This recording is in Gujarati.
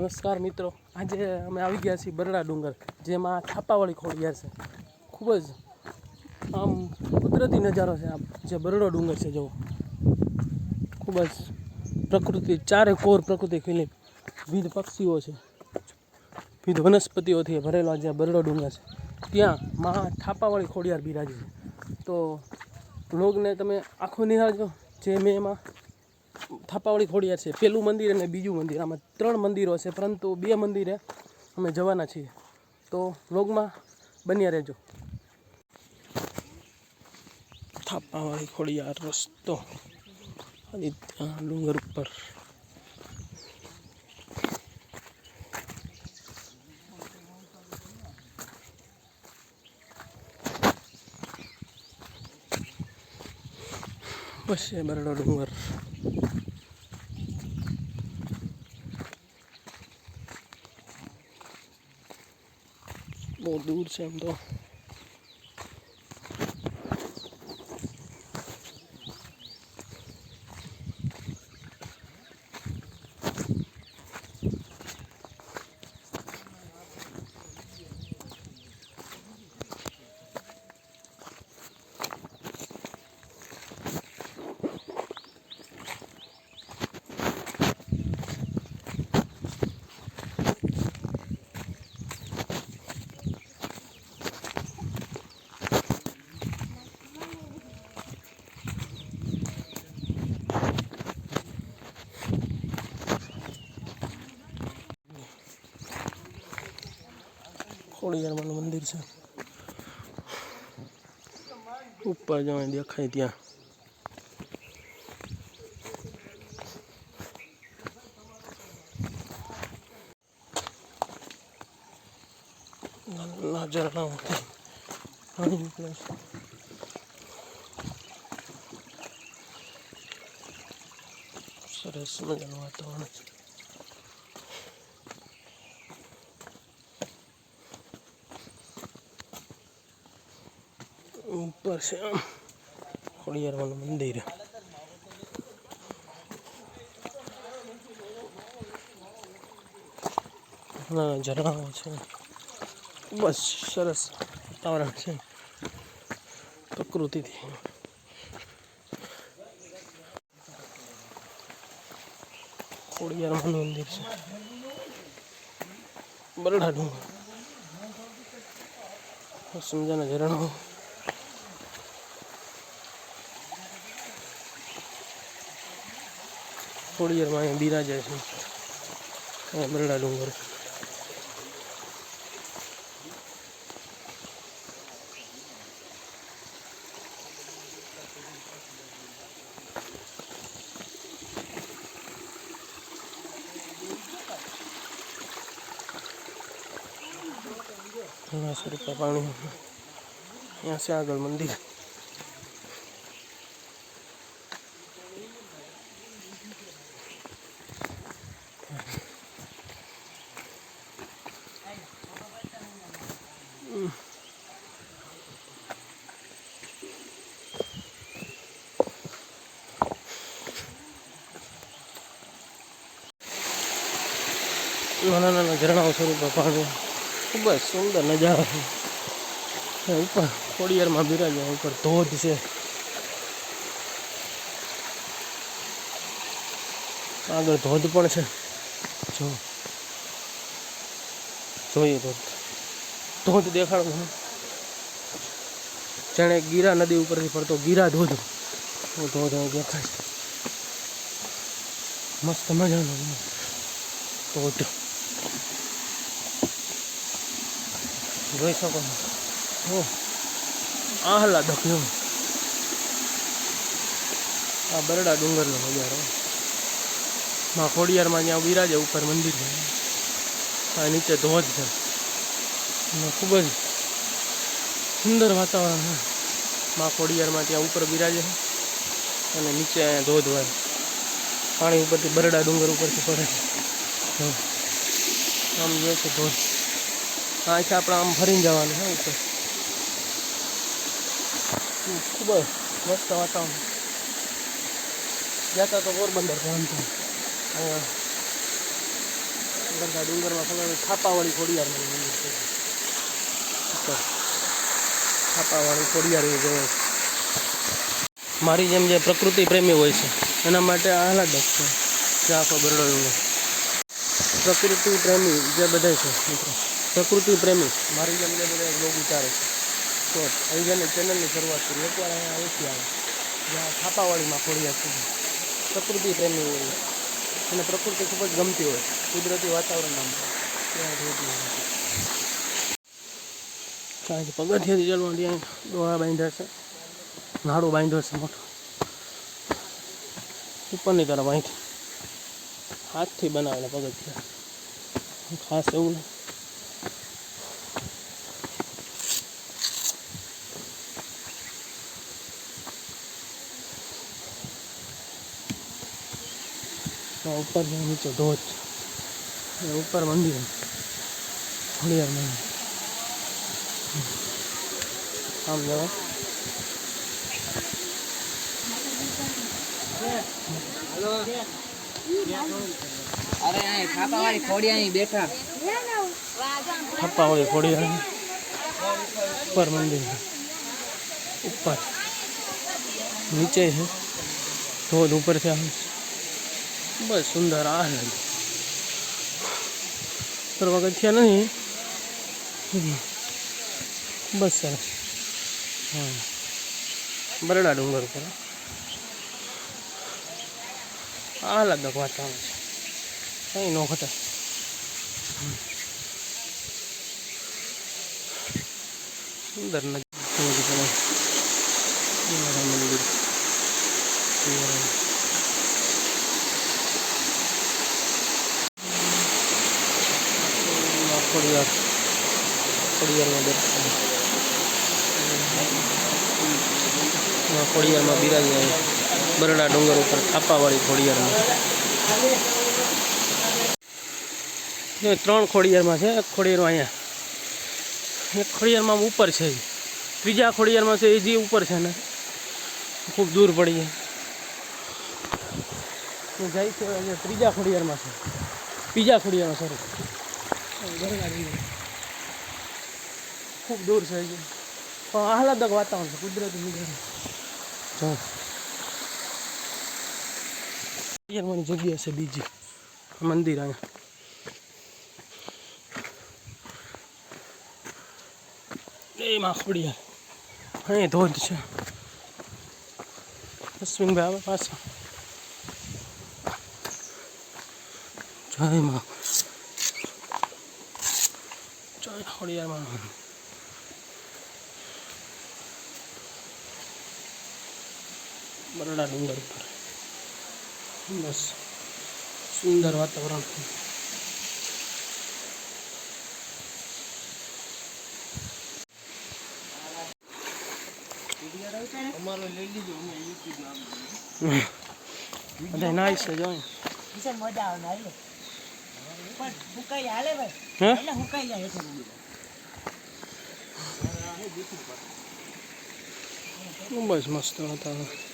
નમસ્કાર મિત્રો. આજે અમે આવી ગયા છીએ બરડા ડુંગર, જેમાં થાપાવાળી ખોડિયાર છે. ખૂબ જ આમ કુદરતી નજારો છે આમ, જે બરડો ડુંગર છે જો ખૂબ જ પ્રકૃતિ, ચારે કોર પ્રકૃતિ ખીલી. વિવિધ પક્ષીઓ છે. વિવિધ વનસ્પતિઓથી ભરેલો જે બરડો ડુંગર છે. ત્યાં મહા થાપાવાળી ખોડિયાર બિરાજી છે. તો લોગને તમે આખો નિહાળજો. જે મેં એમાં થાપાવાળી ખોડિયાર છે, પેલું મંદિર અને બીજું મંદિર. આમાં ત્રણ મંદિરો છે, પરંતુ બે મંદિરે અમે જવાના છીએ. તો વ્લોગમાં બન્યા રહેજો. થાપાવાળી ખોડિયાર રસ્તો. અને ત્યાં ડુંગર ઉપર. પછી બરડો ડુંગર. બહુ દૂર છે એમ તો ખોડિયારમાંનું મંદિર છે. ઉપર જવાય દેખાય ત્યાં. નાના ઝરણાઓ પાણી છે. સરસ મજાનું વાતાવરણ છે. ઉપર છે. ખોડિયારવાનું મંદિર. ઝરણાઓ છે. બસ સરસ વાતાવરણ છે. પ્રકૃતિથી. ખોડિયારવાનું મંદિર છે. બરડા ડુંગર સમજાના ઝરણાઓ. ખોડિયારમાં અહીંયા બિરાજે છે. અહીંયા બરડા ડુંગર. ઘણા પાણી. અહીંયા છે આગળ મંદિર. નાના નાના ઝરણાઓ સ્વરૂપે પાણી ખૂબ જ સુંદર નજારો છે. ઉપર ખોડિયારમાં બિરાજ્યા ઉપર ધોધ છે. આગળ ધોધ પણ છે. જો. જોઈએ ધોધ. ધોધ દેખાડો જાણે ગીરા નદી ઉપરથી પડતો ગીરા ધોધ. ધોધ દેખાય છે મસ્ત મજાનો ધોધ. જોઈ શકો છો. ઓ આહલાદક. એવો આ બરડા ડુંગરનો નજારો. માં ખોડિયારમાં જ્યાં બિરાજે ઉપર મંદિર છે. આ નીચે ધોધ છે. ખૂબ જ સુંદર વાતાવરણ છે. માં ખોડિયારમાં ત્યાં ઉપર બિરાજે છે. અને નીચે અહીંયા ધોધ હોય. પાણી ઉપરથી બરડા ડુંગર ઉપરથી પડે છે. આમ જોઈએ છે. ધોધ છે આપણે આમ ફરીને જવાનું છે ઉપર ખૂબ જ મસ્ત વાતાવરણ. જતા તો પોરબંદર અહીંયા બધા ડુંગરમાં ખબર છાપાવાળી ખોડિયાર મંદિર છે. ઉપર ખોડિયારની જોવે મારી જેમ જે પ્રકૃતિ પ્રેમી હોય છે, એના માટે આહલાદક છે. આખો બરડો પ્રકૃતિ પ્રેમી જે બધા છે, મિત્રો. પ્રકૃતિ પ્રેમી. મારી જેમ બધા લોક ઉતારે છે. તો અહીં જેને ચેનલની શરૂઆત કરી એકવાર અહીંયા ઓછી આવે. જ્યાં છાપાવાળીમાં ખોડિયાર છે પ્રકૃતિ પ્રેમી હોય અને પ્રકૃતિ ખૂબ જ ગમતી હોય. કુદરતી હોય. કારણ કે પગથિયાથી ચાલવા ત્યાં દોડા બાંધ્યા છે. નાડું બાંધ્યો છે મોટો. ઉપરની તરફ અહીંથી. હાથથી બનાવેલા પગથિયા. ખાસ એવું નહીં. આ ઉપર છે નીચે ધોધ અને ઉપર મંદિર ખોડિયાર મંદિર આમ જવાય અરે અહીં છાપાવાળી ખોડિયા અહીં બેઠા થપ્પાવાળી ખોડિયાર ઉપર મંદિર ઉપર નીચે છે ધોધ ઉપરથી આવે છે બસ સુંદર આ લાગે પર પગથિયા નહીં બસ સરસ હા. બરડા ડુંગર ઉપર. આહલાદક વાતાવરણ છે. કંઈ ન ઘટે સુંદર મારા મંદિર શિવરામ. આ ખોડિયાર ખોડિયારમાં ખોડિયારમાં બિરાજી આવી બરડા ડુંગર ઉપર થાપાવાળી ખોડિયારમાં ત્રણ ખોડિયારમાં છે. એક ખોડિયારમાં અહીંયા. એક ખોડિયારમાં ઉપર છે. ત્રીજા ખોડિયારમાં છે એ જે ઉપર છે ને, ખૂબ દૂર પડી જાય જાય છે ત્રીજા ખોડિયારમાં છે. બીજા ખોડિયારમાં સોરી ખૂબ દૂર છે. પણ આહલાદક વાતાવરણ છે કુદરતી જો ખોડિયારમાંની જગ્યા છે બીજી. મંદિર અહીંયા. એમાં ખોડિયાર અહીં ધોધ છે. અશ્વિનભાઈ આવે પાછા. જય માં જય ખોડિયારમાં. બરડા ડુંગર ઉપર બસ સુંદર વાતાવરણ. બધા નાઈસ છે જોઈ મજા આવે ને હાલે. પણ હુકાઈ હાલે ભાઈ? હે? એટલે હુકાઈ જાય હેઠળ બસ મસ્ત વાતાવરણ